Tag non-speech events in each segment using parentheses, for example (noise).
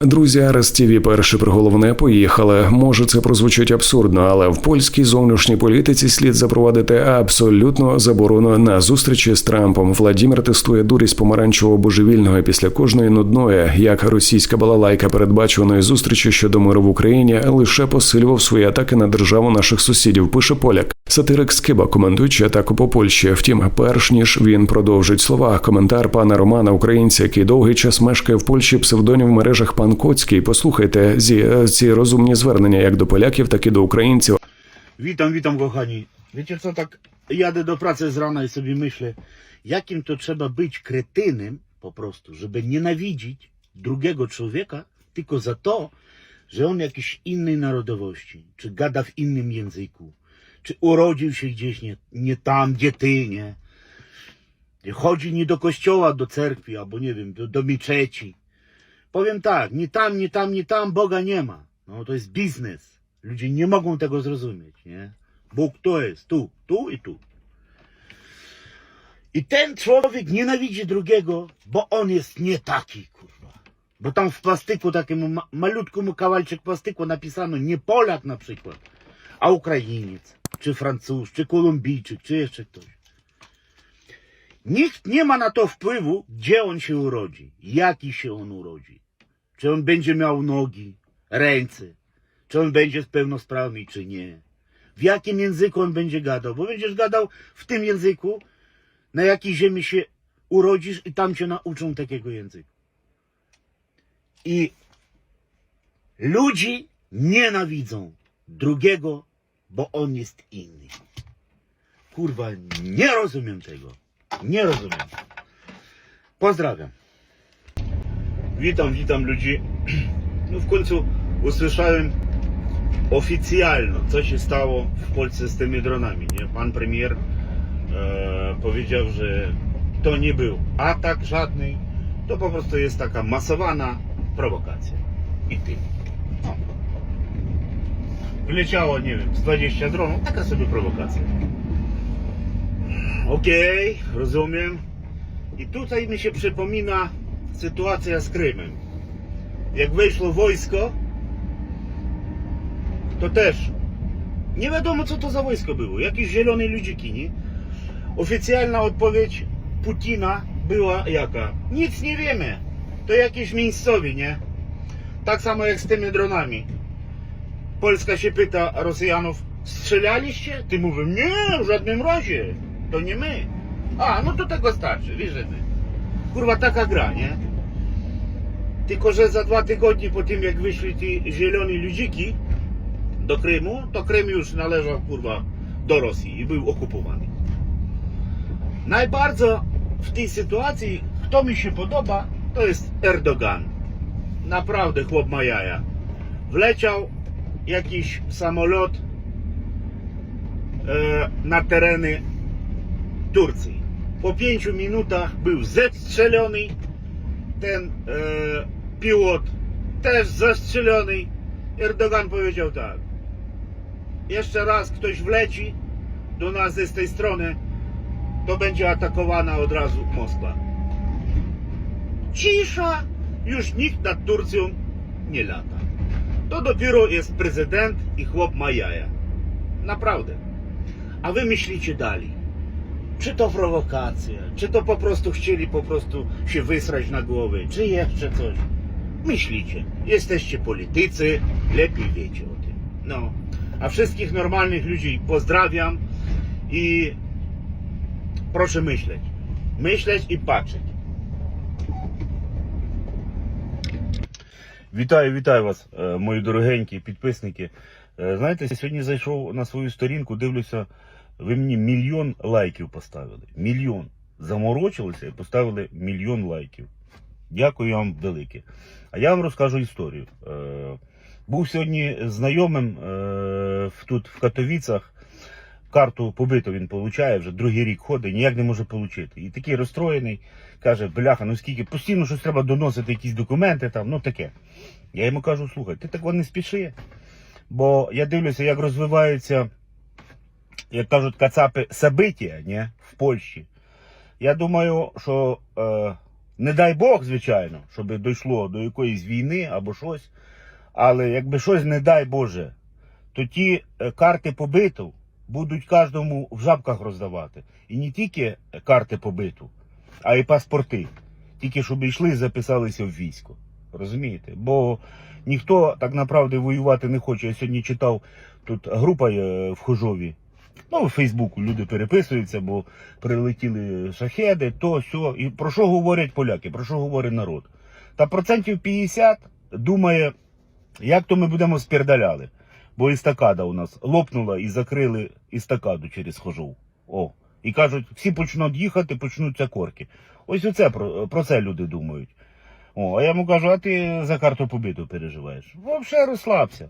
Друзі, Арес ТІВІ перше про головне поїхали. Може, це прозвучить абсурдно, але в польській зовнішній політиці слід запровадити абсолютно заборону на зустрічі з Трампом. Владімір тестує дурість помаранчевого божевільного після кожної нудної, як російська балалайка передбачуваної зустрічі щодо миру в Україні, лише посилював свої атаки на державу наших сусідів. Пише поляк. Сатирик Скиба, коментуючи атаку по Польщі. Втім, перш ніж він продовжить слова, коментар пана Романа, українця, який довгий час мешкає в Польщі, псевдонім в мережах пан Коцький. Послухайте зі ці розумні звернення як до поляків, так і до українців. Witam, witam kochani. Wiecie co, tak jadę do pracy z rana i sobie myślę, jakim to trzeba być kretynem po prostu, żeby nienawidzić drugiego człowieka tylko za to, że on jakiś innej narodowości, czy gada w innym języku, czy urodził się gdzieś nie, nie tam, gdzie ty, nie? Nie Chodzi nie do kościoła, do cerkwi, albo nie wiem, do, do miczeci. Powiem tak, nie tam, nie tam, nie tam Boga nie ma. No to jest biznes. Ludzie nie mogą tego zrozumieć, nie? Bóg to jest tu, tu i tu. I ten człowiek nienawidzi drugiego, bo on jest nie taki, kurwa. Bo tam w plastyku, takiemu ma malutkiemu kawalczyk plastyku napisano nie Polak na przykład, a Ukrainiec, czy Francuz, czy Kolumbijczyk, czy jeszcze ktoś. Nikt nie ma na to wpływu, gdzie on się urodzi, jaki się on urodzi. Czy on będzie miał nogi, ręce, czy on będzie pełnosprawny, czy nie. W jakim języku on będzie gadał, bo będziesz gadał w tym języku, na jakiej ziemi się urodzisz i tam cię nauczą takiego języka. I ludzi nienawidzą drugiego, bo on jest inny. Kurwa, nie rozumiem tego. Nie rozumiem. Pozdrawiam. Witam, witam ludzi. (clears throat) No w końcu usłyszałem oficjalno, co się stało w Polsce z tymi dronami. Nie? Pan premier e, powiedział, że to nie był atak żadny, to po prostu jest taka masowana prowokacja. I ty. No. Wyleciało, nie wiem, z 20 dronów, taka sobie prowokacja. Okej, rozumiem. I tutaj mi się przypomina sytuacja z Krymem. Jak weszło wojsko, to też nie wiadomo co to za wojsko było. Jakieś zielone ludziki, nie? Oficjalna odpowiedź Putina była jaka? Nic nie wiemy. To jakieś miejscowi, nie? Tak samo jak z tymi dronami. Polska się pyta Rosjanów, strzelaliście? Ty mówią, nie, w żadnym razie. To nie my. A, no to tego starczy, wierzymy. Kurwa, taka gra, nie? Tylko, że za dwa tygodnie po tym, jak wyszli ci zieloni ludziki do Krymu, to Krym już należał, kurwa, do Rosji i był okupowany. Najbardziej w tej sytuacji, kto mi się podoba, to jest Erdogan. Naprawdę chłop ma jaja. Wleciał jakiś samolot e, na tereny Turcji. Po pięciu minutach był zestrzelony. Ten e, pilot też zestrzelony. Erdogan powiedział tak. Jeszcze raz ktoś wleci do nas z tej strony, to będzie atakowana od razu Moskwa. Cisza! Już nikt nad Turcją nie lata. To dopiero jest prezydent i chłop ma jaja. Naprawdę. A wy myślicie dalej. Czy to prowokacja, czy to po prostu chcieli po prostu się wysrać na głowę, czy jeszcze coś. Myślicie. Jesteście politycy, lepiej wiecie o tym. No. A wszystkich normalnych ludzi pozdrawiam i proszę myśleć. Myśleć i patrzeć. Вітаю, вітаю вас, е, мої дорогенькі підписники. Е, Знаєте, сьогодні зайшов на свою сторінку, дивлюся, ви мені мільйон лайків поставили. Мільйон. Заморочилися і поставили мільйон лайків. Дякую вам велике. А я вам розкажу історію. Е, Був сьогодні знайомим е, тут в Катовіцах. Карту побиту він получає, вже другий рік ходить, ніяк не може отримати. І такий розстроєний, каже, бляха, ну скільки, постійно щось треба доносити, якісь документи там, ну таке. Я йому кажу, слухай, ти так не спіши. Бо я дивлюся, як розвиваються, як кажуть, кацапи события, не, в Польщі. Я думаю, що е, Не дай Бог, звичайно, щоб дійшло до якоїсь війни або щось. Але якби щось, не дай Боже, то ті е, карти побиту будуть кожному в жабках роздавати. І не тільки е, карти побиту, а й паспорти. Тільки щоб йшли і записалися в військо. Розумієте? Бо ніхто так направді воювати не хоче. Я сьогодні читав тут група в Хожові. Ну, в Фейсбуку люди переписуються, бо прилетіли шахеди, то сьо. І про що говорять поляки? Про що говорить народ? Та процентів 50 думає, як то ми будемо спірдаляли. Бо істакада у нас лопнула і закрили істакаду через Хожов. О. І кажуть, всі почнуть їхати, почнуться корки. Ось оце про, про це люди думають. О, а я йому кажу, а ти за карту побиту переживаєш. Взагалі розслабся.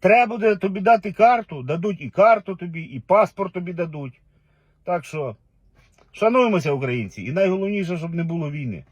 Треба буде тобі дати карту, дадуть і карту тобі, і паспорт тобі дадуть. Так що, шануємося, українці, і найголовніше, щоб не було війни.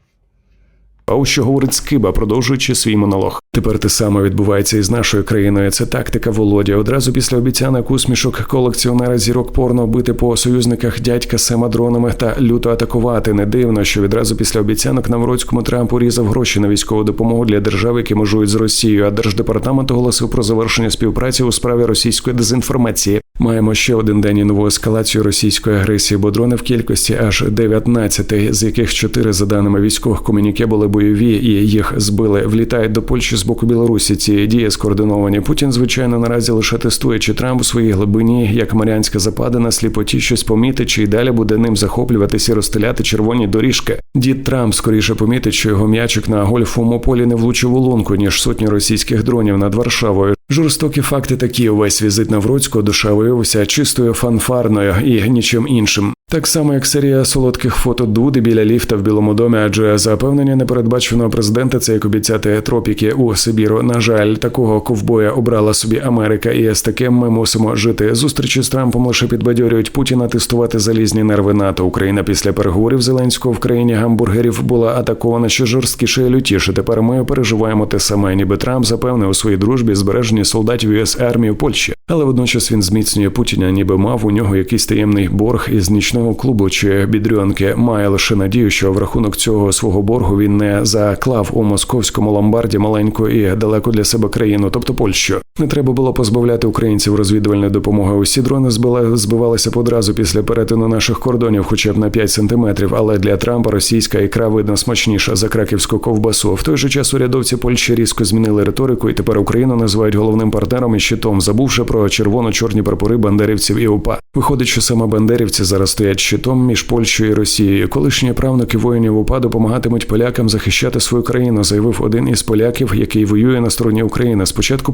А ось що говорить Скиба, продовжуючи свій монолог. Тепер те саме відбувається і з нашою країною. Це тактика Володя. Одразу після обіцянок усмішок колекціонера зірок порно бити по союзниках дядька Сема дронами та люто атакувати. Не дивно, що відразу після обіцянок Навроцькому Трамп урізав гроші на військову допомогу для держав, які межують з Росією. А держдепартамент оголосив про завершення співпраці у справі російської дезінформації. Маємо ще один день і нову ескалацію російської агресії, бо дрони в кількості аж 19, з яких 4, за даними військових комуніке, були бойові і їх збили. Влітають до Польщі з боку Білорусі. Ці дії скоординовані. Путін, звичайно, наразі лише тестує, чи Трамп у своїй глибині, як Маріанська западина, сліпоті щось помітить, чи й далі буде ним захоплюватись і розстріляти червоні доріжки. Дід Трамп скоріше помітить, що його м'ячик на гольфовому полі не влучив у лунку, ніж сотні російських дронів над Варшавою. Жорстокі факти такі. Увесь візит Навроцького душа виявився чистою фанфарною і нічим іншим. Так само, як серія солодких фото Дуди біля ліфта в Білому домі, адже запевнення непередбаченого президента це як обіцяти тропіки у Сибіру. На жаль, такого ковбоя обрала собі Америка, і з таким ми мусимо жити. Зустрічі з Трампом лише підбадьорюють Путіна тестувати залізні нерви НАТО. Україна після переговорів Зеленського в країні гамбургерів була атакована ще жорсткіше і лютіше. Тепер ми переживаємо те саме, ніби Трамп запевнив у своїй дружбі збереження солдатів ЮС армії в Польщі, але водночас він зміцнює Путіна, ніби мав у нього якийсь таємний борг із нічного клубу чи бідрюнки. Має лише надію, що в рахунок цього свого боргу він не заклав у московському ломбарді маленьку і далеко для себе країну, тобто Польщу. Не треба було позбавляти українців розвідувальної допомоги. Усі дрони збила збивалися одразу після перетину наших кордонів, хоча б на 5 сантиметрів. Але для Трампа російська ікра видно смачніша за краківську ковбасу. В той же час урядовці Польщі різко змінили риторику, і тепер Україну називають головним партнером і щитом, забувши про червоно-чорні прапори бандерівців і УПА. Виходить, що саме бандерівці зараз стоять щитом між Польщею і Росією. Колишні правнуки воїнів УПА допомагатимуть полякам захищати свою країну, заявив один із поляків, який воює на стороні України. Спочатку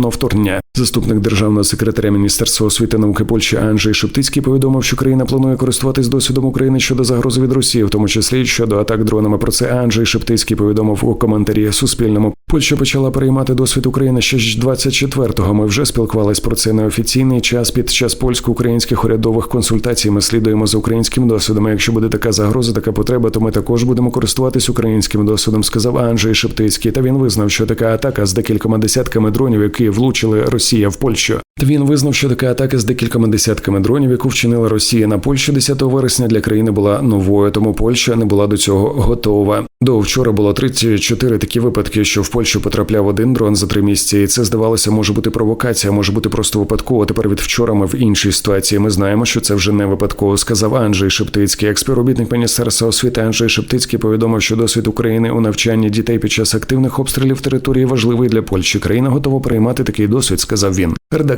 повномасштабного вторгнення. Заступник державного секретаря Міністерства освіти і науки Польщі Анджей Шептицький повідомив, що країна планує користуватись досвідом України щодо загрози від Росії, в тому числі щодо атак дронами. Про це Анджей Шептицький повідомив у коментарі Суспільному. Польща почала переймати досвід України ще ж 24-го. Ми вже спілкувались про це неофіційний час під час польсько-українських урядових консультацій. Ми слідуємо за українським досвідом. Якщо буде така загроза, така потреба, то ми також будемо користуватись українським досвідом, сказав Анджей Шептицький. Та він визнав, що така атака з декількома десятками дронів, які влучили Росія в Польщу. Він визнав, що така атака з декількома десятками дронів, яку вчинила Росія на Польщу 10 вересня для країни була новою, тому Польща не була до цього готова. До вчора було 34 такі випадки, що в Польщу потрапляв один дрон за три місяці, і це здавалося, може бути провокація, може бути просто випадково. Тепер від вчора ми в іншій ситуації. Ми знаємо, що це вже не випадково, сказав Анджей Шептицький. Як міністерства освіти Анджей Шептицький повідомив, що досвід України у навчанні дітей під час активних обстрілів території важливий для Польщі. Країна готова приймати такий досвід, сказав він.